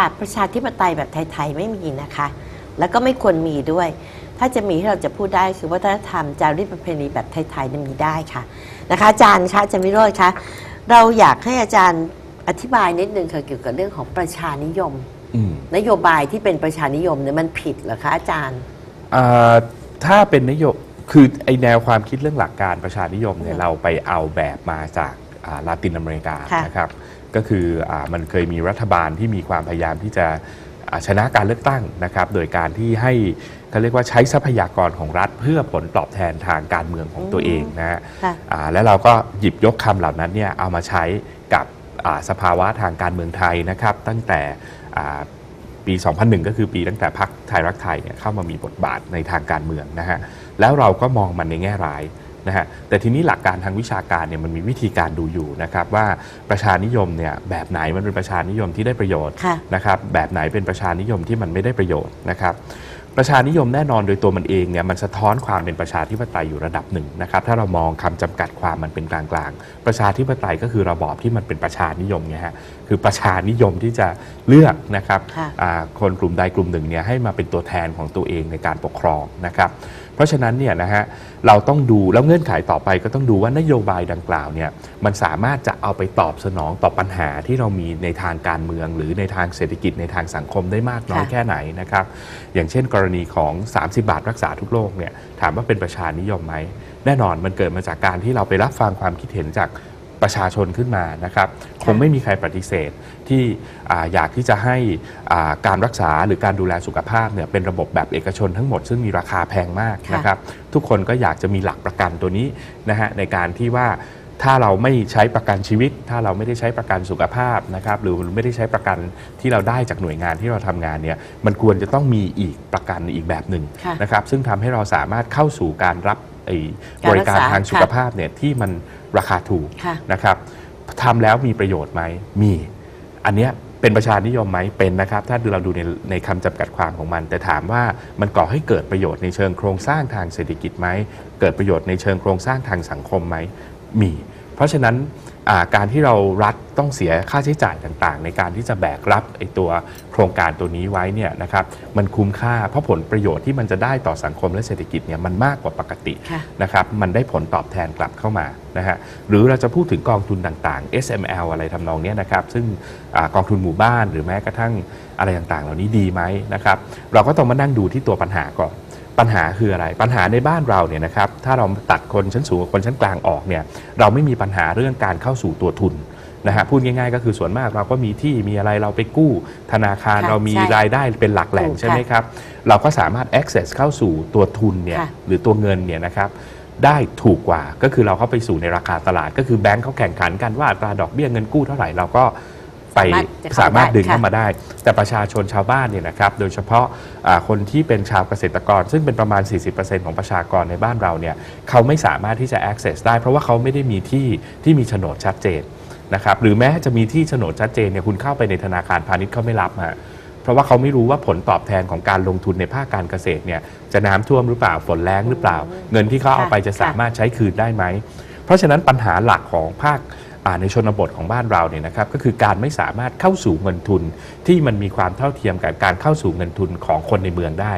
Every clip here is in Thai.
ค่ะ ประชาธิปไตยแบบไทย ๆ ไม่มีนะคะ แล้วก็ไม่ควรมีด้วย ถ้าจะมีที่เราจะพูดได้คือวัฒนธรรมจารีตประเพณีแบบไทยๆเนี่ยมีได้ค่ะนะคะ อาจารย์คะอาจารย์วิโรจน์คะเราอยากให้อาจารย์อธิบายนิดนึงค่ะเกี่ยวกับเรื่องของประชานิยมอืมนโยบายที่เป็นประชานิยมเนี่ยมันผิดเหรอคะอาจารย์อ่าถ้าเป็นนโยบคือไอแนวความคิดเรื่องหลักการประชานิยมเนี่ยอืมเราไปเอาแบบมาจากอ่าลาตินอเมริกาค่ะนะครับ ก็คืออามันเคยมีรัฐบาลที่มีความพยายามที่จะอ่าชนะการเลือกตั้งนะครับ โดยการที่ให้เขาเรียกว่าใช้ทรัพยากรของรัฐ เพื่อผลตอบแทนทางการเมืองของตัวเองนะฮะค่ะอ่าแล้วเราก็หยิบยกคำเหล่านั้นเนี่ยเอามาใช้กับอ่าสภาวะทางการเมืองไทยนะครับ ตั้งแต่อ่าปี 2001 ก็คือปีตั้งแต่พรรคไทยรักไทยเนี่ยเข้ามามีบทบาทในทางการเมืองนะฮะแล้วเราก็มองมันในแง่ร้าย นะฮะแต่ทีนี้หลักการทางวิชาการเนี่ยมันมีวิธีการดูอยู่นะครับว่าประชานิยมเนี่ยแบบไหนมันเป็นประชานิยมที่ได้ประโยชน์ค่ะนะครับแบบไหนเป็นประชานิยมที่มันไม่ได้ประโยชน์นะครับประชานิยมแน่นอนโดยตัวมันเองเนี่ยมันสะท้อนความเป็นประชาธิปไตยอยู่ระดับหนึ่งนะครับถ้าเรามองคำจำกัดความมันเป็นกลางๆ ประชาธิปไตยก็คือระบอบที่มันเป็นประชานิยมไงฮะคือประชานิยมที่จะเลือกนะครับค่ะอ่าคนกลุ่มใดกลุ่มหนึ่งเนี่ยให้มาเป็นตัวแทนของตัวเองในการปกครองนะครับเพ ราะฉะนั้นเนี่ยนะฮะเราต้องดูแล้วเงื่อนไขต่อไปก็ต้องดูว่านโยบายดังกล่าวเนี่ยมันสามารถจะเอาไปตอบสนองต่อปัญหาที่เรามีในทางการเมือง หรือในทางเศรษฐกิจในทางสังคมได้มากน้อยแค่ไหนนะครับอย่างเช่น กรณีของ 30 บาทรักษาทุกโรคเนี่ยถามว่าเป็นประชานิยมไหมแน่นอนมันเกิดมาจากการที่เราไปรับฟังความคิดเห็นจาก ประชาชนขึ้นมานะครับ คงไม่มีใครปฏิเสธที่อ่าอยากที่จะให้อ่าการรักษาหรือการดูแลสุขภาพเนี่ยเป็นระบบแบบเอกชนทั้งหมดซึ่งมีราคาแพงมากค่ะนะครับ ทุกคนก็อยากจะมีหลักประกันตัวนี้นะฮะในการที่ว่าถ้าเราไม่ใช้ประกันชีวิต ถ้าเราไม่ได้ใช้ประกันสุขภาพนะครับ หรือไม่ได้ใช้ประกันที่เราได้จากหน่วยงานที่เราทำงานเนี่ย มันควรจะต้องมีอีกประกันอีกแบบหนึ่งค่ะนะครับ ซึ่งทำให้เราสามารถเข้าสู่การรับไอ้การบรัริกการษาทางสุขภาพเนี่ยที่มัน ราคาถูกค่ะนะครับทำแล้วมีประโยชน์ไหมมี อันเนี้ยเป็นประชานิยมไหมเป็นนะครับ ถ้าเราดูในในคำจำกัดความของมัน แต่ถามว่ามันก่อให้เกิดประโยชน์ในเชิงโครงสร้างทางเศรษฐกิจไหมเกิดประโยชน์ในเชิงโครงสร้างทางสังคมไหมมี เพราะฉะนั้นการที่เรารัฐต้องเสียค่าใช้จ่ายต่างๆ ในการที่จะแบกรับไอ้ตัวโครงการตัวนี้ไว้เนี่ยนะครับมันคุ้มค่าเพราะผลประโยชน์ที่มันจะได้ต่อสังคมและเศรษฐกิจเนี่ยมันมากกว่าปกตินะครับมันได้ผลตอบแทนกลับเข้ามานะฮะหรือเราจะพูดถึงกองทุนต่างๆ SML อะไรทำนองเนี้ยนะครับซึ่งอกองทุนหมู่บ้านหรือแม้กระทั่งอะไรต่างๆ เหล่านี้ดีไหมนะครับเราก็ต้องมานั่งดูที่ตัวปัญหาก่อน ปัญหาคืออะไร ปัญหาในบ้านเราเนี่ยนะครับถ้าเราตัดคนชั้นสูงกับคนชั้นกลางออกเนี่ยเราไม่มีปัญหาเรื่องการเข้าสู่ตัวทุนนะฮะพูดง่ายๆ ก็คือส่วนมากเราก็มีที่มีอะไรเราไปกู้ ธนาคารค่ะเรามีใช่รายได้เป็นหลักแหล่งถูกใช่ไหมค่ะครับ เราก็สามารถ access เข้าสู่ตัวทุนเนี่ยค่ะ หรือตัวเงินเนี่ยนะครับได้ถูกกว่าก็คือเราเข้าไปสู่ในราคาตลาด ก็คือแบงก์เขาแข่งขันกันว่าอัตราดอกเบี้ยเงินกู้เท่าไหร่เราก็ ไปสามารถจะเข้าได้สามารถดึงค่ะเข้ามาได้ แต่ประชาชนชาวบ้านเนี่ยนะครับโดยเฉพาะอ่าคนที่เป็นชาวเกษตรกร ซึ่งเป็นประมาณ 40%ของประชากรในบ้านเราเนี่ยเขาไม่สามารถที่จะ access ได้ เพราะว่าเขาไม่ได้มีที่ที่มีโฉนดชัดเจนนะครับหรือแม้จะมีที่โฉนดชัดเจนเนี่ยคุณเข้าไปในธนาคารพาณิชย์เขาไม่รับฮะเพราะว่าเขาไม่รู้ว่าผลตอบแทนของการลงทุนในภาคการเกษตรเนี่ยจะน้ำท่วมหรือเปล่าฝนแรงหรือเปล่า เงินที่เขาเอาไปจะสามารถใช้คืนได้ไหม เพราะฉะนั้นปัญหาหลักของภาคอ่า ในชนบทของบ้านเราเนี่ยนะครับก็คือการไม่สามารถเข้าสู่เงินทุนที่มันมีความเท่าเทียมกับการเข้าสู่เงินทุนของคนในเมืองได้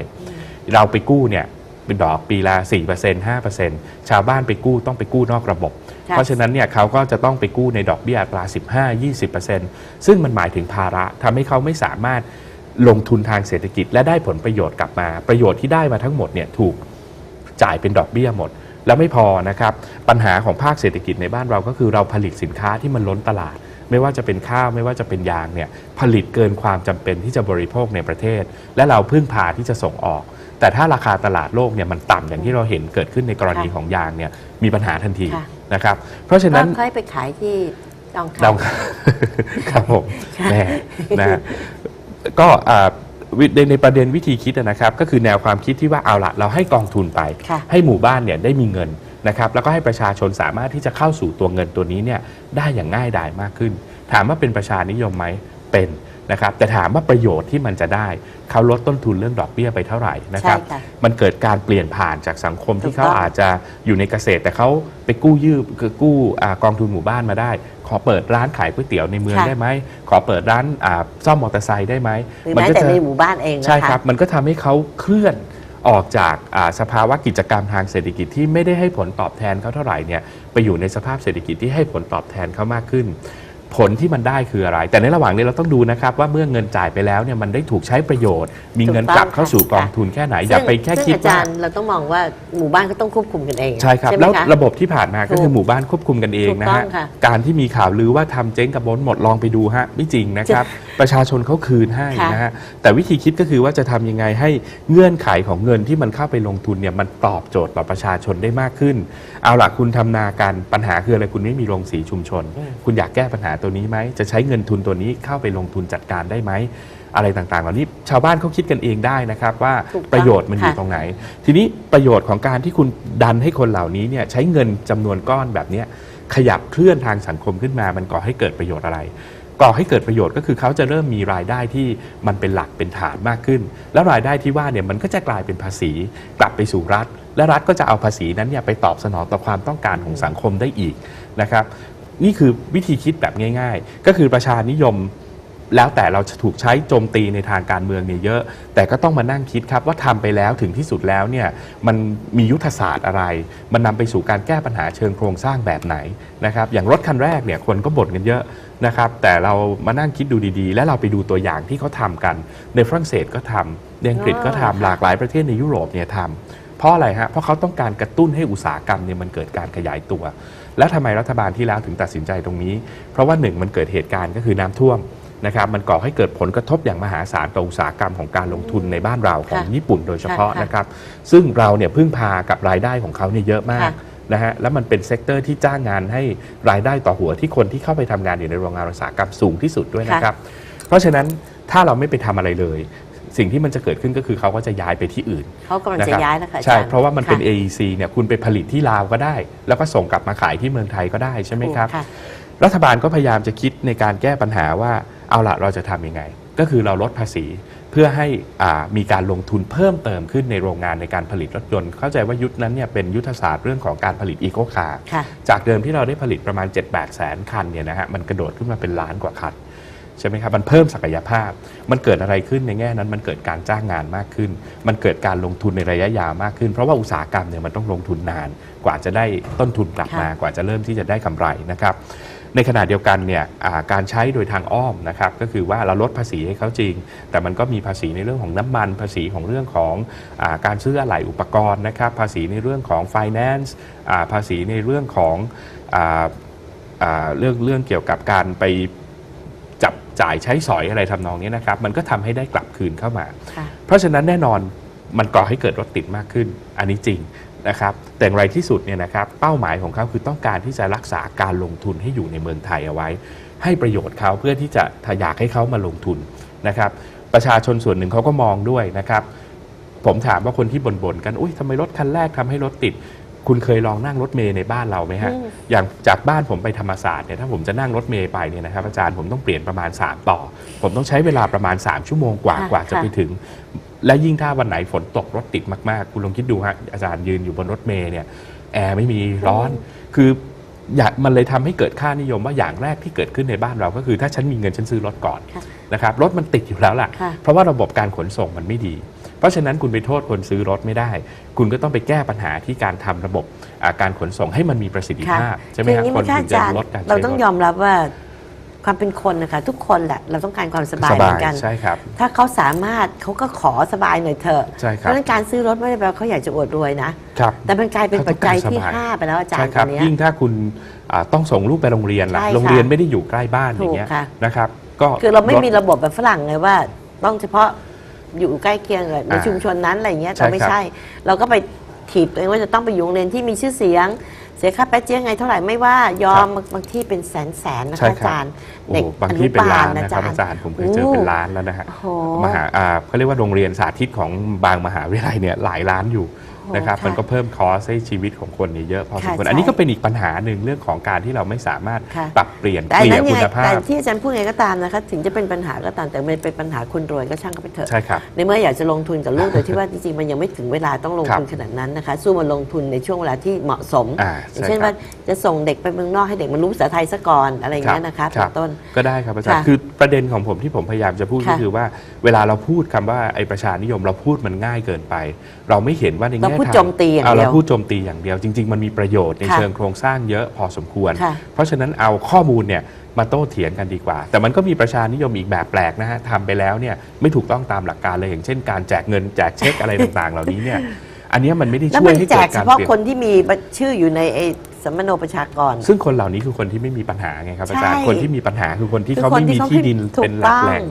เราไปกู้เนี่ยเป็นดอกปีละ4% 5%ชาวบ้านไปกู้ต้องไปกู้นอกระบบค่ะเพราะฉะนั้นเนี่ยเขาก็จะต้องไปกู้ในดอกเบี้ยอัตรา 15-20%ซึ่งมันหมายถึงภาระทำให้เขาไม่สามารถลงทุนทางเศรษฐกิจและได้ผลประโยชน์กลับมา ประโยชน์ที่ได้มาทั้งหมดเนี่ยถูกจ่ายเป็นดอกเบี้ยหมด แล้วไม่พอนะครับปัญหาของภาคเศรษฐกิจในบ้านเราก็คือเราผลิตสินค้าที่มันล้นตลาด ไม่ว่าจะเป็นข้าวไม่ว่าจะเป็นยางเนี่ยผลิตเกินความจำเป็นที่จะบริโภคในประเทศ และเราพึ่งพาที่จะส่งออก แต่ถ้าราคาตลาดโลกเนี่ยมันต่ำอย่างที่เราเห็นเกิดขึ้นในกรณีค่ะของยางเนี่ยมีปัญหาทันทีค่ะนะครับเพราะฉะก็นั้นค่อยไปขายที่ดองเราคำครับผมค่ะแน่นะฮะก็อ่าวิ ในในประเด็นวิธีคิดนะครับ ก็คือแนวความคิดที่ว่าเอาละเราให้กองทุนไป ค่ะ ให้หมู่บ้านเนี่ยได้มีเงินนะครับแล้วก็ให้ประชาชนสามารถที่จะเข้าสู่ตัวเงินตัวนี้เนี่ยได้อย่างง่ายดายมากขึ้น ถามว่าเป็นประชานิยมไหมเป็น นะครับแต่ถามว่าประโยชน์ที่มันจะได้เขาลดต้นทุนเรื่องดอกเบี้ยไปเท่าไหร่นะครับใช่ค่ะมันเกิดการเปลี่ยนผ่านจากสังคมถูที่กเขาต้อง อาจจะอยู่ในเกษตร แต่เขาไปกู้ยืมคือกู้อ่ากองทุนหมู่บ้านมาได้ ขอเปิดร้านขายก๋วยเตี๋ยวในเมืองค่ะ ได้ไหมขอเปิดร้านอ่าซ่อมมอเตอร์ไซค์ได้ไหมหรือมัแม้ก็แต่จะ ในหมู่บ้านเองนะคะ ใช่ครับ มันก็ทำให้เขาเคลื่อนออกจากอ่าสภาวะกิจกรรมทางเศรษฐกิจที่ไม่ได้ให้ผลตอบแทนเขาเท่าไหร่เนี่ยไปอยู่ในสภาพเศรษฐกิจที่ให้ผลตอบแทนเขามากขึ้น ผลที่มันได้คืออะไร แต่ในระหว่างนี้เราต้องดูนะครับว่าเมื่อเงินจ่ายไปแล้วเนี่ยมันได้ถูกใช้ประโยชน์ มีเงินกลับเข้าสู่กองทุนแค่ไหนอย่าไปแค่ซึ่งคิดอาว่า จารย์เราต้องมองว่าหมู่บ้านก็ต้องควบคุมกันเองใช่ครับ ไหมแล้วคะระบบที่ผ่านมาก็ถูกคือหมู่บ้านควบคุมกันเองนะถูกต้ฮะองค่ะการที่มีข่าวลือว่าทำเจ๊งกับมนหมดลองไปดูฮะ ไม่จริงนะครับ ประชาชนเขาคืนให้ค่ะนะฮะ แต่วิธีคิดก็คือว่าจะทำยังไงให้เงื่อนไขของเงินที่มันเข้าไปลงทุนเนี่ยมันตอบโจทย์ต่อประชาชนได้มากขึ้น เอาล่ะคุณทำนากันปัญหาคืออะไรคุณไม่มีโรงสีชุมชน คุณอยากแก้ปัญหาตัวนี้ไหม จะใช้เงินทุนตัวนี้เข้าไปลงทุนจัดการได้ไหม อะไรต่างๆ เหล่านี้ชาวบ้านเขาคิดกันเองได้นะครับว่าถูกต้องประโยชน์มันอยู่ค่ะตรงไหน ทีนี้ประโยชน์ของการที่คุณดันให้คนเหล่านี้เนี่ยใช้เงินจำนวนก้อนแบบเนี้ยขยับเคลื่อนทางสังคมขึ้นมา มันก่อให้เกิดประโยชน์อะไรก่อให้เกิดประโยชน์ก็คือเขาจะเริ่มมีรายได้ที่มันเป็นหลักเป็นฐานมากขึ้น แล้วรายได้ที่ว่าเนี่ยมันก็จะกลายเป็นภาษี กลับไปสู่รัฐ และรัฐก็จะเอาภาษีนั้นเนี่ยไปตอบสนองต่อความต้องการของสังคมได้อีกนะครับ นี่คือวิธีคิดแบบง่าย ๆ ก็คือประชานิยมแล้วแต่เราจะถูกใช้โจมตีในทางการเมืองเนี่ยเยอะ แต่ก็ต้องมานั่งคิดครับว่าทำไปแล้วถึงที่สุดแล้วเนี่ยมันมียุทธศาสตร์อะไร มันนำไปสู่การแก้ปัญหาเชิงโครงสร้างแบบไหนนะครับอย่างรถคันแรกเนี่ยคนก็บ่นกันเยอะนะครับแต่เรามานั่งคิดดูดีๆ และเราไปดูตัวอย่างที่เขาทำกัน ในฝรั่งเศสก็ทำในอังกฤษก็ทำอ๋อค่ะหลากหลายประเทศในยุโรปเนี่ยทำเพราะอะไรฮะเพราะเขาต้องการกระตุ้นให้อุตสาหกรรมเนี่ยมันเกิดการขยายตัว แล้วทำไมรัฐบาลที่แล้วถึงตัดสินใจตรงนี้ เพราะว่าหนึ่งมันเกิดเหตุการณ์ก็คือน้ำท่วมนะครับมันก่อให้เกิดผลกระทบอย่างมหาศาลต่ออุตสาหกรรมของการลงทุนในบ้านเราของค่ะญี่ปุ่นโดยเฉพาะค่ะ นะครับ ซึ่งเราเนี่ยพึ่งพากับรายได้ของเขาเนี่ยเยอะมากค่ะ นะฮะแล้วมันเป็นเซกเตอร์ที่จ้างงานให้รายได้ต่อหัวที่คนที่เข้าไปทำงานอยู่ในโรงงานอุตสาหกรรมสูงที่สุดด้วยนะครับ เพราะฉะนั้นถ้าเราไม่ไปทำอะไรเลย สิ่งที่มันจะเกิดขึ้นก็คือเขาก็จะย้ายไปที่อื่นเขากำลังนะจะครับย้ายแล้วค่ะอจใช่ย์เพราะว่ามันเป็นค่ะ AEC เนี่ยคุณไปผลิตที่ลาวก็ได้ แล้วก็ส่งกลับมาขายที่เมืองไทยก็ได้ใช่ไหมครับถูกค่ะรัฐบาลก็พยายามจะคิดในการแก้ปัญหาว่าเอาละเราจะทำยังไง ก็คือเราลดภาษีเพื่อให้อ่ามีการลงทุนเพิ่มเติมขึ้นในโรงงานในการผลิตรถยนต์ เข้าใจว่ายุทธนั้นเนี่ยเป็นยุทธศาสตร์เรื่องของการผลิตอีโคคาร์ค่ะจากเดิมที่เราได้ผลิตประมาณ 7-8แสนคันเนี่ยนะฮะมันกระโดดขึ้นมาเป็นล้านกว่าคัน ใช่ไหมครับมันเพิ่มศักยภาพ มันเกิดอะไรขึ้นในแง่นั้น มันเกิดการจ้างงานมากขึ้น มันเกิดการลงทุนในระยะยาวมากขึ้น เพราะว่าอุตสาหกรรมเนี่ยมันต้องลงทุนนาน กว่าจะได้ต้นทุนกลับมาค่ะกว่าจะเริ่มที่จะได้กำไรนะครับในขณะเดียวกันเนี่ยอ่าการใช้โดยทางอ้อมนะครับก็คือว่าเราลดภาษีให้เขาจริง แต่มันก็มีภาษีในเรื่องของน้ำมัน ภาษีของเรื่องของอาการซื้ออะไหล่อุปกรณ์นะครับภาษีในเรื่องของ finance อ่าภาษีในเรื่องของอ่าอ่าเรื่องเรื่องเกี่ยวกับการไป จับจ่ายใช้สอยอะไรทำนองนี้นะครับ มันก็ทำให้ได้กลับคืนเข้ามาค่ะเพราะฉะนั้นแน่นอนมันก่อให้เกิดรถติดมากขึ้น อันนี้จริงนะครับแต่อย่างไรที่สุดเนี่ยนะครับเป้าหมายของเขาคือต้องการที่จะรักษาการลงทุนให้อยู่ในเมืองไทยเอาไว้ ให้ประโยชน์เขาเพื่อที่จะถ้าอยากให้เขามาลงทุนนะครับ ประชาชนส่วนหนึ่งเขาก็มองด้วยนะครับ ผมถามว่าคนที่บ่นๆกันอุ้ยทำไมรถคันแรกทำให้รถติด คุณเคยลองนั่งรถเมย์ในบ้านเราไหมฮะอืมอย่างจากบ้านผมไปธรรมศาสตร์เนี่ย ถ้าผมจะนั่งรถเมย์ไปเนี่ยนะครับอาจารย์ผมต้องเปลี่ยนประมาณ 3 ต่อ ผมต้องใช้เวลาประมาณ 3 ชั่วโมงกว่าค่ะกว่าจะค่ะไปถึง และยิ่งถ้าวันไหนฝนตกรถติดมากๆ คุณลองคิดดูฮะ อาจารย์ยืนอยู่บนรถเมย์เนี่ย แอร์ไม่มีร้อน คืออยากมันเลยทำให้เกิดค่านิยมว่าอย่างแรกที่เกิดขึ้นในบ้านเราก็คือ ถ้าฉันมีเงินฉันซื้อรถก่อนค่ะนะครับ รถมันติดอยู่แล้วล่ะค่ะ เพราะว่าระบบการขนส่งมันไม่ดี เพราะฉะนั้นคุณไปโทษคนซื้อรถไม่ได้ คุณก็ต้องไปแก้ปัญหาที่การทำระบบอ่าการขนส่งให้มันมีประสิทธิค่ะภาพใช่ไหมคืออครัย่าบงนี้คมันนค่าถึงจะจารย์ลดการใช้เราต้องถยอมรับว่าความเป็นคนนะคะทุกคนแหละเราต้องการความสบายสเหมืบาอยนกันใช่ครับถ้าเขาสามารถเขาก็ขอสบายหน่อยเถอะใช่คเพรับราะฉะนั้นการซื้อรถไม่ได้แปลว่าเขาอยากจะอวดรวยนะครับแต่มันกลายเป็นปัจจัยที่เขาต้องการสบายห้าไปแล้วอาจารใช่ย์คตรัอบนเนี้ยยิ่งถ้าคุณอ่าต้องส่งลูกไปโรงเรียนล่ะใช่ค่ะโรงเรียนไม่ได้อยู่ใกล้บ้านอย่างเงี้ยถูกค่ะนะครับก็คือเราไม่มีถระบบแบบฝรั่งเลยว่าต้องเฉพาะ อยู่ใกล้เคียงกับในอ่าชุมชนนั้นอะไรเงี้ยใช่แต่ไม่ครับใช่ เราก็ไปถีบตัวเองว่าจะต้องไปอยู่โรงเรียนที่มีชื่อเสียง เสียค่าแป๊ะเจี๊ยงไงเท่าไหร่ไม่ว่ายอมบางบางที่เป็นแสนแสนๆนะใช่คะครับอาจารย์โอ้เด็กโหบางที่เป็นล้านอนะครับอาจารย์ผมเคยเจอเป็นล้านแล้วนะฮะโอ้โห มหาอ่าเขาเรียกว่าโรงเรียนสาธิตของบางมหาวิทยาลัยเนี่ยหลายล้านอยู่โอ้โห นะครับค่ะมันก็เพิ่มคอสให้ชีวิตของคนเนี่ยเยอะพอสมค่ะควรใช่อันนี้ก็เป็นอีกปัญหาหนึ่งเรื่องของการที่เราไม่สามารถค่ะปรับเปลี่ยนแต่เกลี่นั้ยนคุยังไงณภาแต่พที่อาจารย์พูดไงก็ตามนะคะถึงจะเป็นปัญหาก็ตามแต่มันเป็นปัญหาคนรวยก็ช่างก็ไปเถอะใช่ครับในเมื่ออยากจะลงทุนกับลูกโดยที่ว่าจริงๆมันยังไม่ถึงเวลาต้องลงทุนครับขนาดนั้นนะคะสู้มาลงทุนในช่วงเวลาที่เหมาะสมอ่าอย่างใช่เช่นครัว่าบจะส่งเด็กไปเมืองนอกให้เด็กมันรู้ภาษาไทยซะก่อนอะไรอย่างเงี้ยนะคะครัเป็บนต้นก็ได้ครับอาจารย์ค่ะคือประเด็นของผมที่ผมพยายามจะพูดก็ค่ะคือว่าเวลาเราพูดคำว่าไอ้ประชานิยมเราพูดมันง่ายเกินไป เราไม่เห็นว่าในเราแง่พูดทางโจมตีอย่างเอาเดีเรายวพูดโจมตีอย่างเดียวจริง ๆ มันมีประโยชน์ในค่ะเชิงโครงสร้างเยอะพอสมควรค่ะเพราะฉะนั้นเอาข้อมูลเนี่ยมาโต้เถียงกันดีกว่า แต่มันก็มีประชานิยมอีกแบบแปลกนะฮะทำไปแล้วเนี่ยไม่ถูกต้องตามหลักการเลยอย่างเช่น การแจกเงินแจกเช็คอะไรต่างๆ เหล่านี้เนี่ยอันเนี้ยมันไม่ได้แล้วช่วมัยนให้แจเกิกดเฉการพาะเปลี่ยนคนที่มีชื่ออยู่ในไอ้สัมมโนประชากร ซึ่งคนเหล่านี้คือคนที่ไม่มีปัญหาไงครับอาจารย์ใช่คนที่มีปัญหาคือคนที่คือเขาคนไม่ที่มีเขาที่ดินถูกเป็นหลักแหล่งต้อง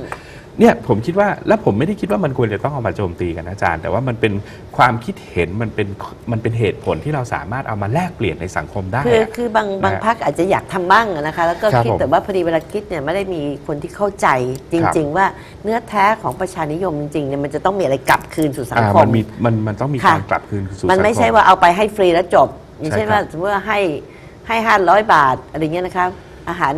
เนี่ยผมคิดว่าแล้วผมไม่ได้คิดว่ามันควรจะต้องเอามาโจมตีกันนะอาจารย์ แต่ว่ามันเป็นความคิดเห็นมันเป็นมันเป็นเหตุผลที่เราสามารถเอามาแลกเปลี่ยนในสังคมได้คืออะ คือบางบางนะฮะพักอาจจะอยากทำบ้างอะนะคะ แล้วก็ครับคิดผมแต่ว่าพอดีเวลาคิดเนี่ยไม่ได้มีคนที่เข้าใจจริง ๆ ว่าเนื้อแท้ของประชานิยมจริงๆเนี่ยมันจะต้องมีอะไรกลับคืนสู่สังอ่าคมัมนมีมันมันต้องมีค่ะ การกลับคืนสู่มันไม่สังคใช่ว่าเอาไปให้ฟรีแล้วจบ อย่างใช่เช่นครับว่าสมมติว่าให้ให้ห้าร้อยบาทอะไรเงี้ยนะคะอาหาร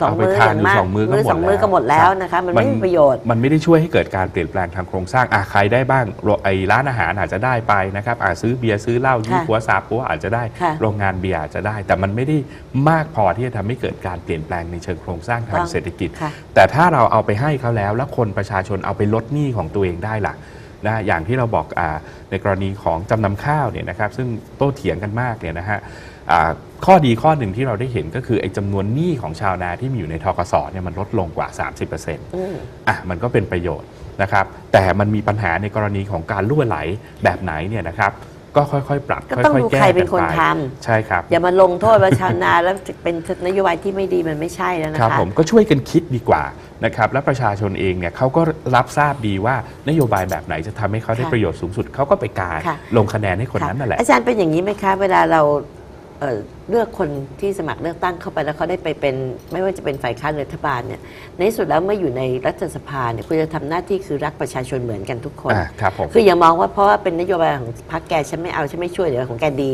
สองเอาไปมื้อทาอนย่างมากสองมื้อก็หมดสองมื้อแล้วก็หมดแล้วครับนะคะมันมันไม่มีประโยชน์ มันไม่ได้ช่วยให้เกิดการเปลี่ยนแปลงทางโครงสร้างอาใครได้บ้างโรไอ้ร้านอาหารอาจจะได้ไปนะครับอาซื้อเบียร์ซื้อเหล้ายี่ค่ะปัวซาปัวอาจจะได้ค่ะโรงงานเบียร์อาจจะได้ แต่มันไม่ได้มากพอที่จะทำให้เกิดการเปลี่ยนแปลงในเชิงโครงสร้างทางเศรษฐกิจ ค่ะ แต่ถ้าเราเอาไปให้เขาแล้ว แล้วคนประชาชนเอาไปลดหนี้ของตัวเองได้ล่ะนะอย่างที่เราบอกอาในกรณีของจำนำข้าวเนี่ยนะครับซึ่งโต้เถียงกันมากเนี่ยนะฮะอ่า ข้อดีข้อหนึ่งที่เราได้เห็นก็คือไอ้จำนวนหนี้ของชาวนาที่มีอยู่ในทกสเนี่ยมันลดลงกว่า 30%อืมอะมันก็เป็นประโยชน์นะครับ แต่มันมีปัญหาในกรณีของการล่วไหลแบบไหนเนี่ยนะครับก็ค่อยๆ ปรับก็ต้องค่อยดูๆแก้ใครเป็นคนกัไปทใช่ครับ อย่ามาลงโทษว่าชาวนาแล้วเป็นนโยบายที่ไม่ดีมันไม่ใช่แล้วนะคคะรับผมก็ช่วยกันคิดดีกว่านะครับและประชาชนเองเนี่ยเขาก็รับทราบดีว่านโยบายแบบไหนจะทำให้เขาได้ค่ะประโยชน์สูงสุดเขาก็ไปกาค่ะลงคะแนนให้คนนั้นนั่นแหละอาจารย์เป็นอย่างนี้ไหมคะ เวลาเรา เอ่อเลือกคนที่สมัครเลือกตั้งเข้าไปแล้วเขาได้ไปเป็น ไม่ว่าจะเป็นฝ่ายค้านหรือรัฐบาลเนี่ยในที่สุดแล้วเมื่ออยู่ในรัฐสภาเนี่ยคุณจะทำหน้าที่คือรักประชาชนเหมือนกันทุกคนอ่าครับผมคืออย่ามองว่าเพราะว่าเป็นนโยบายของพรรคแกฉันไม่เอาฉันไม่ช่วยเดี๋ยวของแกดี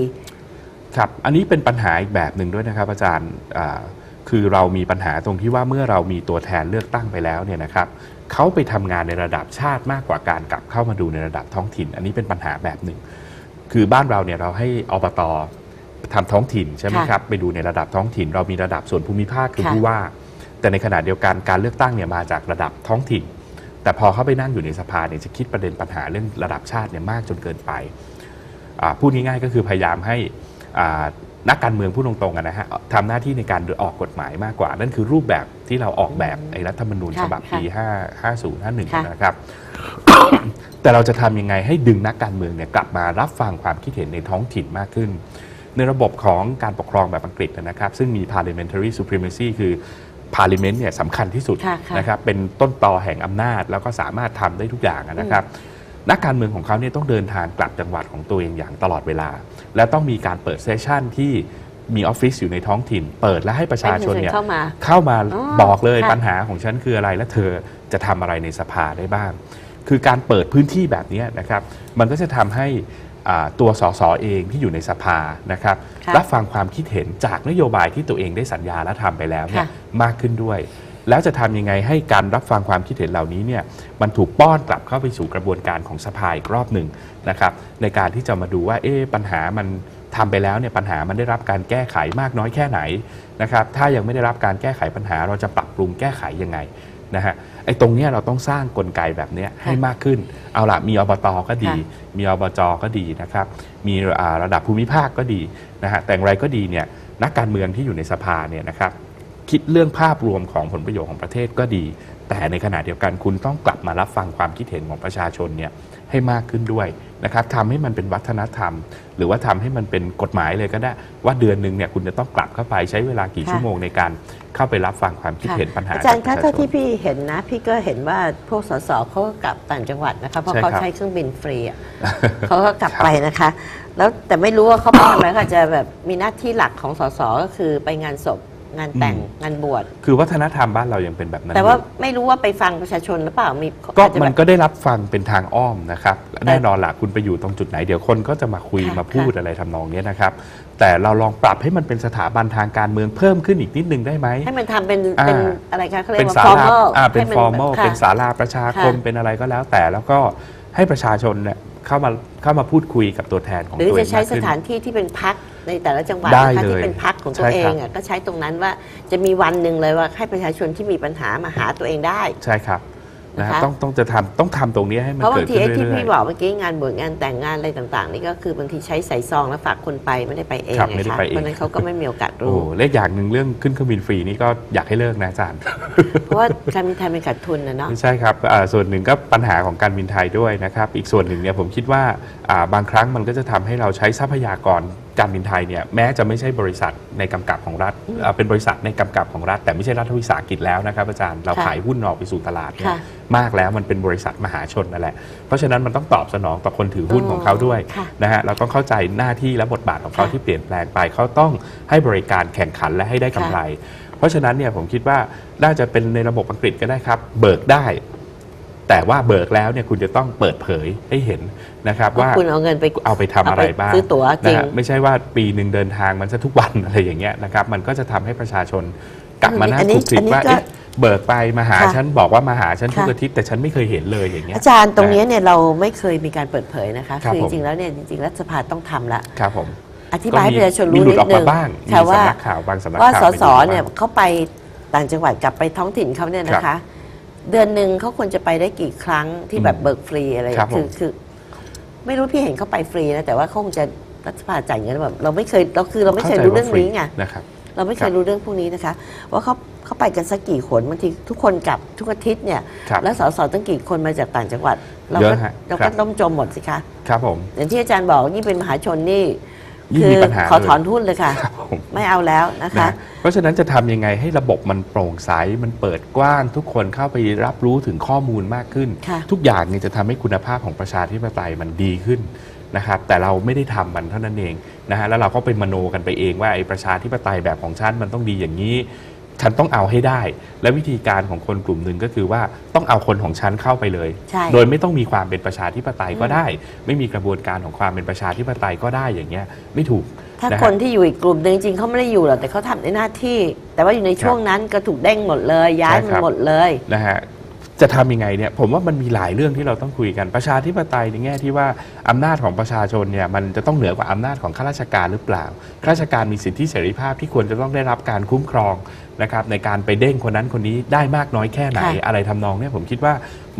ครับ อันนี้เป็นปัญหาอีกแบบหนึ่งด้วยนะครับ อาจารย์อ่าคือเรามีปัญหาตรงที่ว่าเมื่อเรามีตัวแทนเลือกตั้งไปแล้วเนี่ยนะครับเขาไปทำงานในระดับชาติมากกว่าการกลับเข้ามาดูในระดับท้องถิ่น อันนี้เป็นปัญหาแบบหนึ่งคือบ้านเราเนี่ยเราให้อบต ทำท้องถิ่นใช่ไหมค่ะครับไปดูในระดับท้องถิ่น เรามีระดับส่วนภูมิภาคคือค่ะผู้ว่า แต่ในขณะเดียวกันการเลือกตั้งเนี่ยมาจากระดับท้องถิ่น แต่พอเขาไปนั่งอยู่ในสภาเนี่ยจะคิดประเด็นปัญหาเรื่องระดับชาติเนี่ยมากจนเกินไปอ่าพูดง่ายๆก็คือพยายามให้อ่านักการเมืองพูดตรงๆอะนะฮะทำหน้าที่ในการออกกฎหมายมากกว่า นั่นคือรูปแบบที่เราออกแบบไอ้รัฐธรรมนูญค่ะฉบับปีค่ะ5 50 51ค่ะนะครับ แต่เราจะทำยังไงให้ดึงนักการเมืองเนี่ยกลับมารับฟังความคิดเห็นในท้องถิ่นมากขึ้น ในระบบของการปกครองแบบอังกฤษนะครับ ซึ่งมี parliamentary supremacy คือ parliament เนี่ยสำคัญที่สุดค่ะค่ะนะครับเป็นต้นตอแห่งอำนาจ แล้วก็สามารถทำได้ทุกอย่างนะครับนักการเมืองของเขาเนี่ยต้องเดินทางกลับจังหวัดของตัวเองอย่างตลอดเวลา และต้องมีการเปิดเซสชันที่มีออฟฟิศอยู่ในท้องถิ่น เปิดและให้ประชาชนเนี่ยเข้ามาเข้ามาอ๋อบอกเลยค่ะปัญหาของฉันคืออะไร และเธอจะทำอะไรในสภาได้บ้าง คือการเปิดพื้นที่แบบนี้นะครับ มันก็จะทำให้อ่า ตัวสสเองที่อยู่ในสภานะครับค่ะรับฟังความคิดเห็นจากนโยบายที่ตัวเองได้สัญญาและทำไปแล้วเนี่ยค่ะมากขึ้นด้วย แล้วจะทำยังไงให้การรับฟังความคิดเห็นเหล่านี้เนี่ยมันถูกป้อนกลับเข้าไปสู่กระบวนการของสภาอีกรอบหนึ่งนะครับในการที่จะมาดูว่าเอ๊ะปัญหามันทำไปแล้วเนี่ยปัญหามันได้รับการแก้ไขมากน้อยแค่ไหนนะครับถ้ายังไม่ได้รับการแก้ไขปัญหาเราจะปรับปรุงแก้ไขยังไงนะฮะ ไอ้ตรงเนี้ยเราต้องสร้างกลไกแบบเนี้ยให้มากขึ้น เอาละมีอบตก็ดีค่ะมีอบจก็ดีนะครับ มีอ่าระดับภูมิภาคก็ดีนะฮะแต่อย่างไรก็ดีเนี่ยนักการเมืองที่อยู่ในสภาเนี่ยนะครับคิดเรื่องภาพรวมของผลประโยชน์ของประเทศก็ดี แต่ในขณะเดียวกันคุณต้องกลับมารับฟังความคิดเห็นของประชาชนเนี่ยให้มากขึ้นด้วยนะครับทำให้มันเป็นวัฒนธรรม หรือว่าทำให้มันเป็นกฎหมายเลยก็ได้ ว่าเดือนหนึ่งเนี่ยคุณจะต้องกลับเข้าไปใช้เวลากี่ค่ะชั่วโมงในการเข้าไปรับฟังความคิดเห็นปัญหาอาจารย์จาคะกประเท่าชาชที่นพี่เห็นนะ พี่ก็เห็นว่าพวกสสเขาก็กลับต่างจังหวัดนะคะเพราะใช่เขาครับใช้เครื่องบินฟรีอะเขาก็กลับไปนะคะ แล้วแต่ไม่รู้ว่าเขาไปทำอะไรเขาอาจจะแบบมีหน้าที่หลักของสสก็คือไปงานศพ งานแต่งอืมงานบวชคือวัฒนธรรมบ้านเรายังเป็นแบบนั้นแต่ว่าอยู่ไม่รู้ว่าไปฟังประชาชนหรือเปล่ามีก็อาจจะมันแบบก็ได้รับฟังเป็นทางอ้อมนะครับแน่นอนล่ะคุณไปอยู่ตรงจุดไหนเดี๋ยวคนก็จะมาคุยค่ะมาพูดค่ะอะไรทำนองเนี้ยนะครับ แต่เราลองปรับให้มันเป็นสถาบันทางการเมืองเพิ่มขึ้นอีกนิดนึงได้ไหมให้มันทำเป็นอ่าเป็นอะไรคะเขาเรียเป็กนว่าศาลา formal อ่าเป็นให้ฟอร์มอลค่ะเป็นศาลาประชาคมค่ะเป็นอะไรก็แล้ว แต่แล้วก็ให้ประชาชนเนี่ยเข้ามาเข้ามาพูดคุยกับตัวแทนของหรือตัวเอจะงใช้มากสขึ้นถานที่ที่เป็นพัก ในแต่ละจังหวัดได้นะคะเลยที่เป็นพักของตัวใช่เอครับงอะก็ใช้ตรงนั้นว่าจะมีวันหนึ่งเลยว่าให้ประชาชนที่มีปัญหามาหาตัวเองได้ ใช่ครับนะฮะนะคะ ต้องต้องจะทำต้องทำตรงนี้ให้มันเพราะเกิบาดงทีขึ้นไอ้ที่เรื่อยพี่บอกเมื่อกี้งานบวชงานแต่งงานอะไรต่างๆ นี่ก็คือบางทีใช้ใส่ซองแล้วฝากคนไปไม่ได้ไปเองครับไงไม่ได้คะไปเองเพราะฉะนั้นเขาก็ไม่มีโอกาสๆโอ้รู้ โหเลขอย่างหนึ่งเรื่องขึ้นเครื่องบินฟรีนี่ก็อยากให้เลิกนะอาจารย์ เพราะว่าการบินไทยเป็นขาดทุนนะเนาะไม่ใช่ครับอ่าส่วนหนึ่งก็ปัญหาของการบินไทยด้วยนะครับ อีกส่วนหนึ่งเนี่ยผมคิดว่าอ่าบางครั้งมันก็จะทำให้เราใช้ทรัพยากร การบินไทยเนี่ยแม้จะไม่ใช่บริษัทในกำกับของรัฐอ่าเป็นบริษัทในกำกับของรัฐ แต่ไม่ใช่รัฐวิสาหกิจแล้วนะครับอาจารย์เราค่ะขายหุ้นออกไปสู่ตลาดเนี่ยค่ะมากแล้วมันเป็นบริษัทมหาชนนั่นแหละ เพราะฉะนั้นมันต้องตอบสนองต่อคนถือหุ้นของเขาด้วยค่ะนะฮะเราต้องเข้าใจหน้าที่และบทบาทของเขาค่ะที่เปลี่ยนแปลงไปเขาต้องให้บริการแข่งขันและให้ได้กำไร เพราะฉะนั้นเนี่ยผมคิดว่าน่าจะเป็นในระบบอังกฤษก็ได้ครับ เบิกได้ แต่ว่าเบิกแล้วเนี่ยคุณจะต้องเปิดเผยให้เห็นนะครับว่าว่าคุณเอาเงินไปเอาไปทำอะไรบ้างซื้อตั๋วจรินะงฮะไม่ใช่ว่าปีหนึ่งเดินทางมันซะทุกวันอะไรอย่างเงี้ยนะครับมันก็จะทำให้ประชาชนกลับมานั่อังนนี้คุกคิอัดนนี้ว่าก็เอ๊ะเบิกไปมาหาค่ะฉันบอกว่ามาหาฉันทุกค่ะอาทิตย์แต่ฉันไม่เคยเห็นเลยอย่างเงี้ยอาจารย์ตรงนี้เนี่ยเราไม่เคยมีการเปิดเผยนะคะครับคือจผมริงๆแล้วเนี่ยจริงๆรัฐสภาต้องทำละครับผมอธิบายให้ประชาชนมีรู้หลุนิดดออกนึมางบ้างค่ะมีว่าสำนักข่าวบางสำนักว่าข่าวสไปสดูเนี่ยบ้างเขาไปต่างจังหวัดกลับไปท้องถิ่นเขาเนี่ยนะครัคะบ เดือนหนึ่งเขาควรจะไปได้กี่ครั้งที่แบบอืมเบิกฟรีอะไรครับคือผมคือ ไม่รู้พี่เห็นเขาไปฟรีนะแต่ว่าเขาคงจะรัฐสภาจ่ายเงินแบบเราไม่เคยเราคือเราไม่เคยรู้เรื่องนี้ไง นะครับ เราไม่เคครัยบรู้เรื่องพวกนี้นะคะ ว่าเขาเขาไปกันสักกี่คนบางทีทุกคนกลับทุกอาทิตย์เนี่ย ครับแล้วสสตั้งกี่คนมาจากต่างจังหวัด เราเยก็อะฮะเราครัก็บล่มจมหมดสิคะ ครับผม อย่างที่อาจารย์บอกยิ่งเป็นมหาชนนี่ ยิ่งคืมีปัญหาขอเลยถอนหุ้นเลยค่ะครับผมไม่เอาแล้วนะคะนะเพราะฉะนั้นจะทำยังไงให้ระบบมันโปร่งใส มันเปิดกว้าง ทุกคนเข้าไปรับรู้ถึงข้อมูลมากขึ้นค่ะทุกอย่างเนี่ยจะทำให้คุณภาพของประชาธิปไตยมันดีขึ้นนะครับแต่เราไม่ได้ทำมันเท่านั้นเองนะฮะแล้วเราก็ไปมโนกันไปเองว่าไอ้ประชาธิปไตยแบบของฉันมันต้องดีอย่างนี้ ฉันต้องเอาให้ได้ และวิธีการของคนกลุ่มหนึ่งก็คือว่าต้องเอาคนของฉันเข้าไปเลย ใช่ โดยไม่ต้องมีความเป็นประชาธิปไตยก็ได้ ไม่มีกระบวนการของความเป็นประชาธิปไตยก็ได้อย่างเงี้ยไม่ถูกถ้านะฮะ คนที่อยู่อีกกลุ่มหนึ่งจริงๆเขาไม่ได้อยู่หรอกแต่เขาทำในหน้าที่ แต่ว่าอยู่ในช่วงนั้นก็ถูกเด้งหมดเลย ย้ายใช่มัคนรับ หมดเลย นะฮะ จะทำยังไงเนี่ยผมว่ามันมีหลายเรื่องที่เราต้องคุยกันประชาธิปไตยในแง่ที่ว่าอำนาจของประชาชนเนี่ยมันจะต้องเหนือกว่าอำนาจของข้าราชการหรือเปล่าข้าราชการมีสิทธิเสรีภาพที่ควรจะต้องได้รับการคุ้มครองนะครับในการไปเด้งคนนั้นคนนี้ได้มากน้อยแค่ไหน ค่ะ อะไรทำนองเนี่ยผมคิดว่า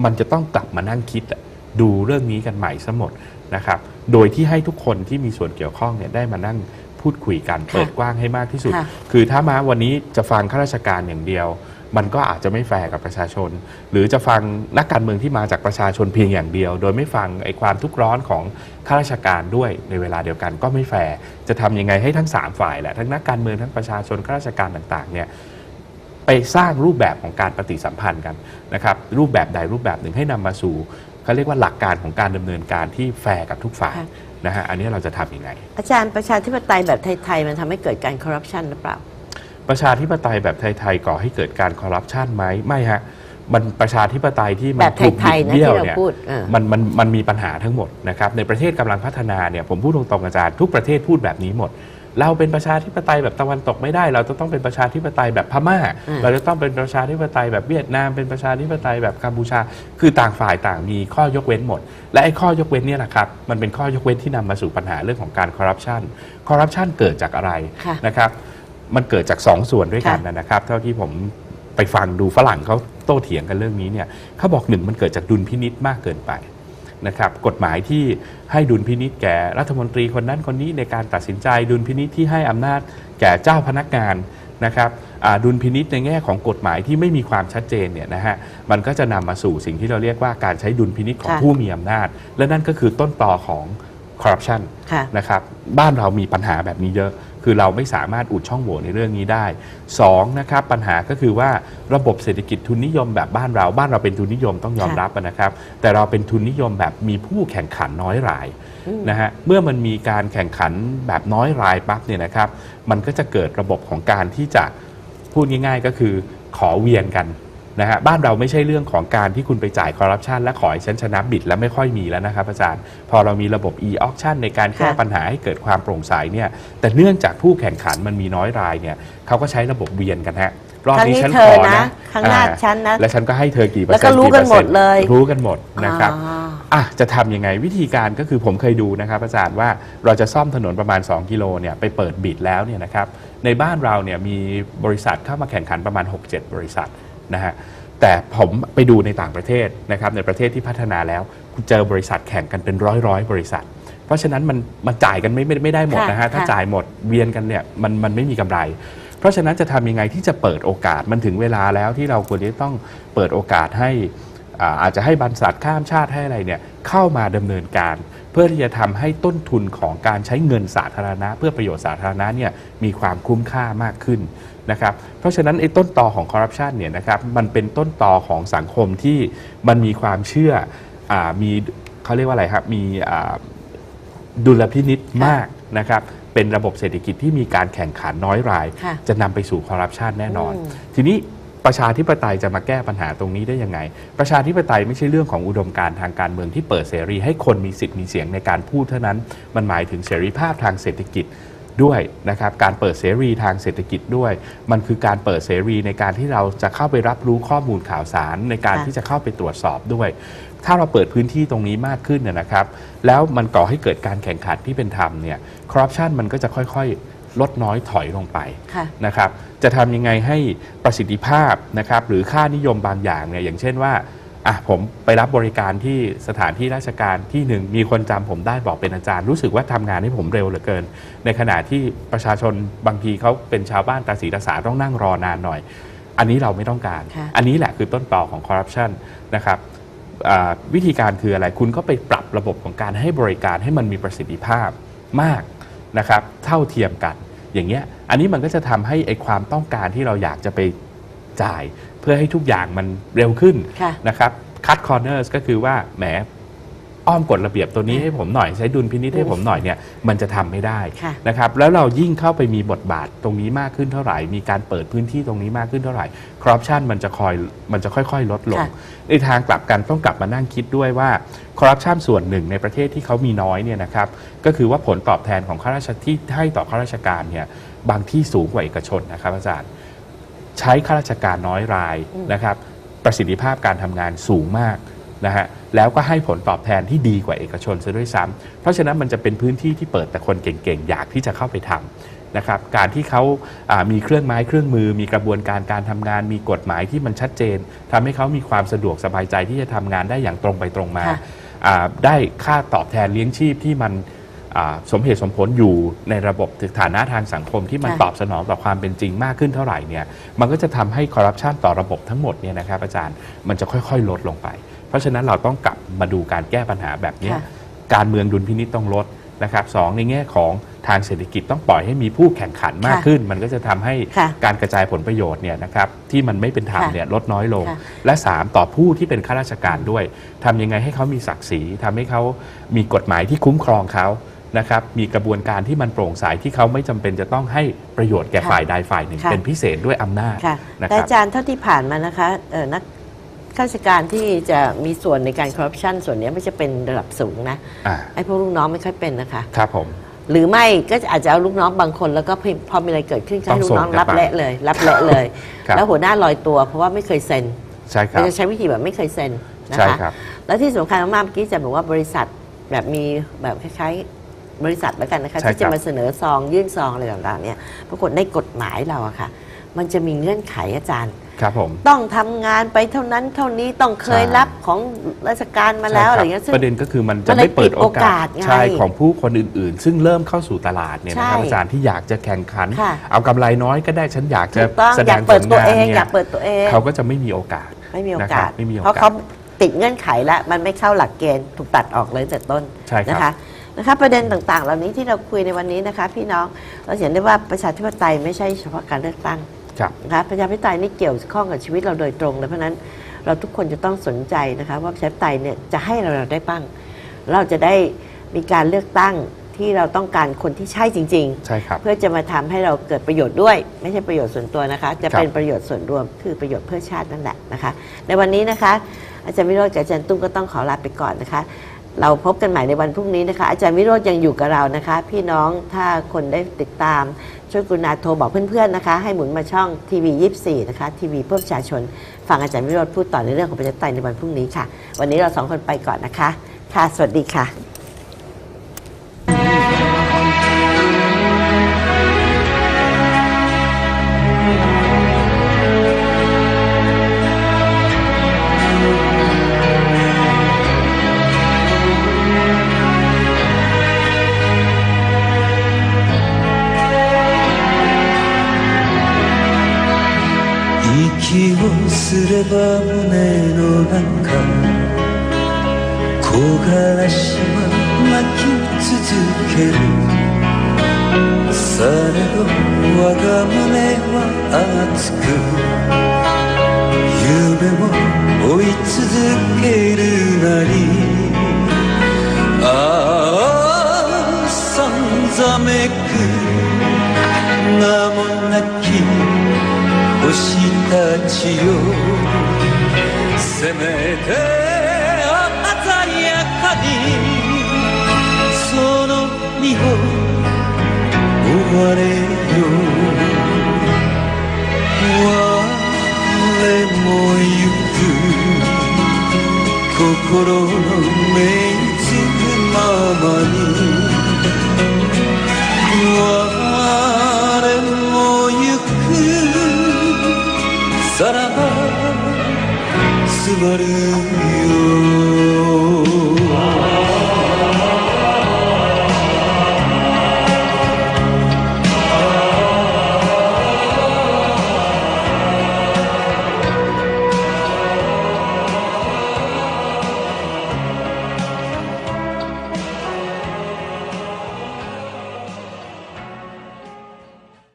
มันจะต้องกลับมานั่งคิดอะดูเรื่องนี้กันใหม่ซะหมดนะครับโดยที่ให้ทุกคนที่มีส่วนเกี่ยวข้องเนี่ยได้มานั่งพูดคุยกันค่ะเปิดกว้างให้มากที่สุด ค่ะ คือถ้ามาวันนี้จะฟังข้าราชการอย่างเดียว มันก็อาจจะไม่แฟร์กับประชาชน หรือจะฟังนักการเมืองที่มาจากประชาชนเพียงอย่างเดียว โดยไม่ฟังไอ้ความทุกข์ร้อนของข้าราชการด้วยในเวลาเดียวกันก็ไม่แฟร์จะทำยังไงให้ทั้ง 3 ฝ่ายแหละทั้งนักการเมืองทั้งประชาชนข้าราชการต่างๆเนี่ยไปสร้างรูปแบบของการปฏิสัมพันธ์กันนะครับรูปแบบใดรูปแบบหนึ่งให้นำมาสู่เขาเรียกว่าหลักการของการดำเนินการที่แฟร์กับทุกฝ่ายค่ะนะฮะอันนี้เราจะทำยังไง อาจารย์ประชาธิปไตยแบบไทย ๆ มันทำให้เกิดการคอร์รัปชันหรือเปล่า ประชาธิปไตยแบบไทยๆก่อให้เกิดการคอร์รัปชันไหมไม่ฮะมันประชาธิปไตยที่มัแบนบถูกไทยๆนะบิดบี้ที่วเราเนี่ยพูดเออมันมันมันมีปัญหาทั้งหมดนะครับในประเทศกำลังพัฒนาเนี่ยผมพูดตรงๆอาจารย์ทุกประเทศพูดแบบนี้หมด เราเป็นประชาธิปไตยแบบตะวันตกไม่ได้ เราจะต้องเป็นประชาธิปไตยแบบพม่าอืมเราจะต้องเป็นประชาธิปไตยแบบเวียดนาม เป็นประชาธิปไตยแบบกัมพูชา คือต่างฝ่ายต่างมีข้อยกเว้นหมด และไอ้ข้อยกเว้นเนี่ยแหละครับมันเป็นข้อยกเว้นที่นำมาสู่ปัญหาเรื่องของการคอร์รัปชันคอร์รัปชันเกิดจากอะไรค่ะนะครับ มันเกิดจากสองส่วนด้วยกันค่ะนะครับ เท่าที่ผมไปฟังดูฝรั่งเขาโต้เถียงกันเรื่องนี้เนี่ยเขาบอกหนึ่งมันเกิดจากดุลพินิษมากเกินไปนะครับกฎหมายที่ให้ดุลพินิษแก่รัฐมนตรีคนนั้นคนนี้ในการตัดสินใจดุลพินิษที่ให้อำนาจแก่เจ้าพนักงานนะครับอ่าดุลพินิษในแง่ของกฎหมายที่ไม่มีความชัดเจนเนี่ยนะฮะมันก็จะนำมาสู่สิ่งที่เราเรียกว่าการใช้ดุลพินิษของค่ะผู้มีอำนาจ และนั่นก็คือต้นตอของ คอร์รัปชันค่ะ นะครับบ้านเรามีปัญหาแบบนี้เยอะ คือเราไม่สามารถอุดช่องโหว่ในเรื่องนี้ได้สองนะครับปัญหาก็คือว่าระบบเศรษฐกิจทุนนิยมแบบบ้านเราบ้านเราเป็นทุนนิยมต้องยอมค่ะรับนะครับ แต่เราเป็นทุนนิยมแบบมีผู้แข่งขันน้อยรายอืมนะฮะเมื่อมันมีการแข่งขันแบบน้อยรายปั๊บเนี่ยนะครับมันก็จะเกิดระบบของการที่จะพูดง่าย ๆ ก็คือขอเวียนกัน นะฮะบ้านเราไม่ใช่เรื่องของการที่คุณไปจ่ายคอร์รัปชันและขอให้ฉันชนะบิดแล้วไม่ค่อยมีแล้วนะครับอาจารย์ พอเรามีระบบ e-auction ในการแก้ค่ะปัญหาให้เกิดความโปร่งใสเนี่ยแต่เนื่องจากผู้แข่งขันมันมีน้อยรายเนี่ยเขาก็ใช้ระบบเวียนกันฮะรอบครั้งนี้นี้ฉันเธขออนะนะครั้งหน้าอ่ฉันนะและฉันก็ให้เธอกี่เปอร์แล้วเซ็นก็ต์รู้กันปอร์หมซ็ดต์เลยรู้กันหมดนะครับอ่าอะจะทำยังไงวิธีการก็คือผมเคยดูนะครับอาจารย์ว่าเราจะซ่อมถนนประมาณ 2 กิโลเนี่ยไปเปิดบิดแล้วเนี่ยนะครับในบ้านเราเนี่ยมีบริษัทเข้ามาแข่งขันประมาณ 6-7 บริษัท นะฮะแต่ผมไปดูในต่างประเทศนะครับในประเทศที่พัฒนาแล้วคุณเจอบริษัทแข่งกันเป็นร้อยร้อยๆบริษัท เพราะฉะนั้นมันมันจ่ายกันไม่ไม่ไม่ได้หมดนะฮะค่ะถ้าค่ะจ่ายหมดเวียนกันเนี่ยมันมันไม่มีกำไร เพราะฉะนั้นจะทำยังไงที่จะเปิดโอกาสมันถึงเวลาแล้วที่เราควรจะต้องเปิดโอกาสให้อ่าอาจจะให้บรรษัทข้ามชาติให้อะไรเนี่ยเข้ามาดำเนินการ เพื่อที่จะทำให้ต้นทุนของการใช้เงินสาธารณะ เพื่อประโยชน์สาธารณะเนี่ยมีความคุ้มค่ามากขึ้น นะครับเพราะฉะนั้นไอ้ต้นตอของคอร์รัปชันเนี่ยนะครับมันเป็นต้นตอของสังคมที่มันมีความเชื่ออามีเขาเรียกว่าอะไรครับมีอ่าดุลพินิษมากนะครับเป็นระบบเศรษฐกิจที่มีการแข่งขันน้อยรายค่ะจะนำไปสู่คอร์รัปชันแน่นอนอืมทีนี้ประชาธิปไตยจะมาแก้ปัญหาตรงนี้ได้ยังไง ประชาธิปไตยไม่ใช่เรื่องของอุดมการณ์ทางการเมืองที่เปิดเสรี ให้คนมีสิทธิ์มีเสียงในการพูดเท่านั้น มันหมายถึงเสรีภาพทางเศรษฐกิจ ด้วยนะครับการเปิดเสรีทางเศรษฐกิจด้วย มันคือการเปิดเสรีในการที่เราจะเข้าไปรับรู้ข้อมูลข่าวสาร ในการค่ะที่จะเข้าไปตรวจสอบด้วย ถ้าเราเปิดพื้นที่ตรงนี้มากขึ้นเนยนะครับ แล้วมันก่อให้เกิดการแข่งขันที่เป็นธรรมเนี่ยคอร์รัปชันมันก็จะค่อยๆ ลดน้อยถอยลงไปค่ะนะครับจะทำยังไงให้ประสิทธิภาพนะครับหรือค่านิยมบางอย่างเนี่ยอย่างเช่นว่า อะผมไปรับบริการที่สถานที่ราชการที่หนึ่งมีคนจำผมได้บอกเป็นอาจารย์ รู้สึกว่าทำงานให้ผมเร็วเหลือเกิน ในขณะที่ประชาชนบางทีเขาเป็นชาวบ้านตาสีตาสาต้องนั่งรอนานหน่อย อันนี้เราไม่ต้องการค่ะอันนี้แหละคือต้นต่อของคอร์รัปชันนะครับอ่าวิธีการคืออะไรคุณก็ไปปรับระบบของการให้บริการให้มันมีประสิทธิภาพมากนะครับ เท่าเทียมกัน อย่างเงี้ยอันนี้มันก็จะทำให้ไอความต้องการที่เราอยากจะไป จ่าย เพื่อให้ทุกอย่างมันเร็วขึ้นค่ะนะครับ cut corners ก็คือว่าแหมอ้อมกฎระเบียบตัวนี้ให้ผมหน่อยใช้ดุลพินิษให้ผมหน่อยเนี่ยมันจะทำไม่ได้ค่ะนะครับแล้วเรายิ่งเข้าไปมีบทบาทตรงนี้มากขึ้นเท่าไหร่ มีการเปิดพื้นที่ตรงนี้มากขึ้นเท่าไหร่คอร์รัปชันมันจะคอยมันจะค่อยๆ ลดลงค่ะในทางกลับกันต้องกลับมานั่งคิดด้วยว่าคอร์รัปชันส่วนหนึ่งในประเทศที่เขามีน้อยเนี่ยนะครับก็คือว่าผลตอบแทนของข้าราชการที่ให้ต่อข้าราชการเนี่ยบางที่สูงกว่าเอกชนนะครับอาจารย์ ใช้ข้าราชการน้อยรายอืมนะครับประสิทธิภาพการทำงานสูงมากนะฮะแล้วก็ให้ผลตอบแทนที่ดีกว่าเอกชนซะด้วยซ้ำเพราะฉะนั้นมันจะเป็นพื้นที่ที่เปิดแต่คนเก่งๆ อยากที่จะเข้าไปทำนะครับการที่เขาอ่ามีเครื่องไม้เครื่องมือ มีกระบวนการการทำงาน มีกฎหมายที่มันชัดเจนทำให้เขามีความสะดวกสบายใจที่จะทำงานได้อย่างตรงไปตรงมาค่ะอ่าได้ค่าตอบแทนเลี้ยงชีพที่มันอ่า สมเหตุสมผลอยู่ในระบบฐานะทางสังคมที่มันค่ะตอบสนองต่อความเป็นจริงมากขึ้นเท่าไหร่เนี่ยมันก็จะทำให้คอร์รัปชันต่อระบบทั้งหมดเนี่ยนะครับอาจารย์มันจะค่อยๆ ลดลงไป เพราะฉะนั้นเราต้องกลับมาดูการแก้ปัญหาแบบเนี้ยค่ะการเมืองดุลพินิจต้องลดนะครับสองในแง่ของทางเศรษฐกิจต้องปล่อยให้มีผู้แข่งขันมากค่ะขึ้น มันก็จะทำให้ค่ะการกระจายผลประโยชน์เนี่ยนะครับที่มันไม่เป็นธรรมค่ะเนี่ยลดน้อยลงค่ะและ 3 ต่อผู้ที่เป็นข้าราชการด้วยทำยังไงให้เขามีศักดิ์ศรีทำให้เขามีกฎหมายที่คุ้มครองเขา นะครับมีกระบวนการที่มันโปร่งใสที่เขาไม่จำเป็นจะต้องให้ประโยชน์แก่ค่ะฝ่ายใดฝ่ายหนึ่งค่ะ เป็นพิเศษด้วยอำนาจ ค่ะนะคแต่รับอาจารย์เท่าที่ผ่านมานะคะเอ่อนักข้าราชการที่จะมีส่วนในการคอร์รัปชันส่วนเนี้ยไม่จะเป็นระดับสูงนะอ่าไอ้พวกลูกน้องไม่ค่อยเป็นนะคะ ครับผม หรือไม่ก็จะอาจจะเอาลูกน้องบางคนแล้วก็พอพอมีอะไรเกิดขึ้นก็ต้องให้ลูกน้องส่งกันรับไปเละเลย รับเละเลย ครับ แล้วหัวหน้าลอยตัวเพราะว่าไม่เคยเซ็นใช่ครัเราบ จะใช้วิธีแบบไม่เคยเซ็นนะใช่คะ ครับ แล้วที่สำคัญมากๆเมื่อกี้จะบอกว่าบริษัทแบบมีแบบคล้ายๆ บริษัทแล้วกันนะคะใช่ที่จะครับ มาเสนอซองยื่นซองอะไรต่างๆเนี่ยปรากฏในกฎหมายเราอะค่ะ มันจะมีเงื่อนไขอาจารย์ ครับผม ต้องทำงานไปเท่านั้นเท่านี้ต้องเคยใช่ รับของราชการมาแล้วใช่อะไรคบเงี้ยซึ่ง ประเด็นก็คือมันมัจะนเลยไม่เปิดปิดโอกาสโอกาสไงใช่ของผู้คนอื่นๆ ซึ่งเริ่มเข้าสู่ตลาดเนี่ยนะครับใช่อาจารย์ที่อยากจะแข่งขัน ค่ะ เอากำไรน้อยก็ได้ฉันอยากจะถูกต้องแสอดยากงผเปิดลตัวงานเองเนี่อยยากเปิดตัวเองเขาก็จะไม่มีโอกาส ไม่มีโอนะครักาบสไม่มีโอกาสเพราะเขาติดเงื่อนไขแล้วมันไม่เข้าหลักเกณฑ์ถูกตัดออกเลยตั้งแต่ต้นใช่ครับ นะคะ นะคะประเด็นต่างๆ เหล่านี้ที่เราคุยในวันนี้นะคะ พี่น้องเราเห็นได้ว่าประชาธิปไตยไม่ใช่เฉพาะการเลือกตั้งครับนะคะประชาธิปไตยนี่เกี่ยวข้องกับชีวิตเราโดยตรงเลยเพราะฉะนั้นเราทุกคนจะต้องสนใจนะคะว่าประชาธิปไตยเนี่ยจะให้เราได้บ้าง เราจะได้มีการเลือกตั้งที่เราต้องการคนที่ใช่จริงใช่ครับๆเพื่อจะมาทำให้เราเกิดประโยชน์ด้วย ไม่ใช่ประโยชน์ส่วนตัวนะคะ จะครับเป็นประโยชน์ส่วนรวมคือประโยชน์เพื่อชาตินั่นแหละนะคะ ในวันนี้นะคะ อาจารย์วิโรจน์กับอาจารย์ตุ้มก็ต้องขอลาไปก่อนนะคะ เราพบกันใหม่ในวันพรุ่งนี้นะคะ อาจารย์วิโรจน์ยังอยู่กับเรานะคะ พี่น้องถ้าคนได้ติดตาม ช่วยกรุณาโทรบอกเพื่อนๆนะคะ ให้หมุนมาช่องทีวี24 นะคะ ทีวีเพื่อประชาชน ฟังอาจารย์วิโรจน์พูดต่อในเรื่องของประชาธิปไตยในวันพรุ่งนี้ค่ะ วันนี้เราสองคนไปก่อนนะคะ ค่ะ สวัสดีค่ะ above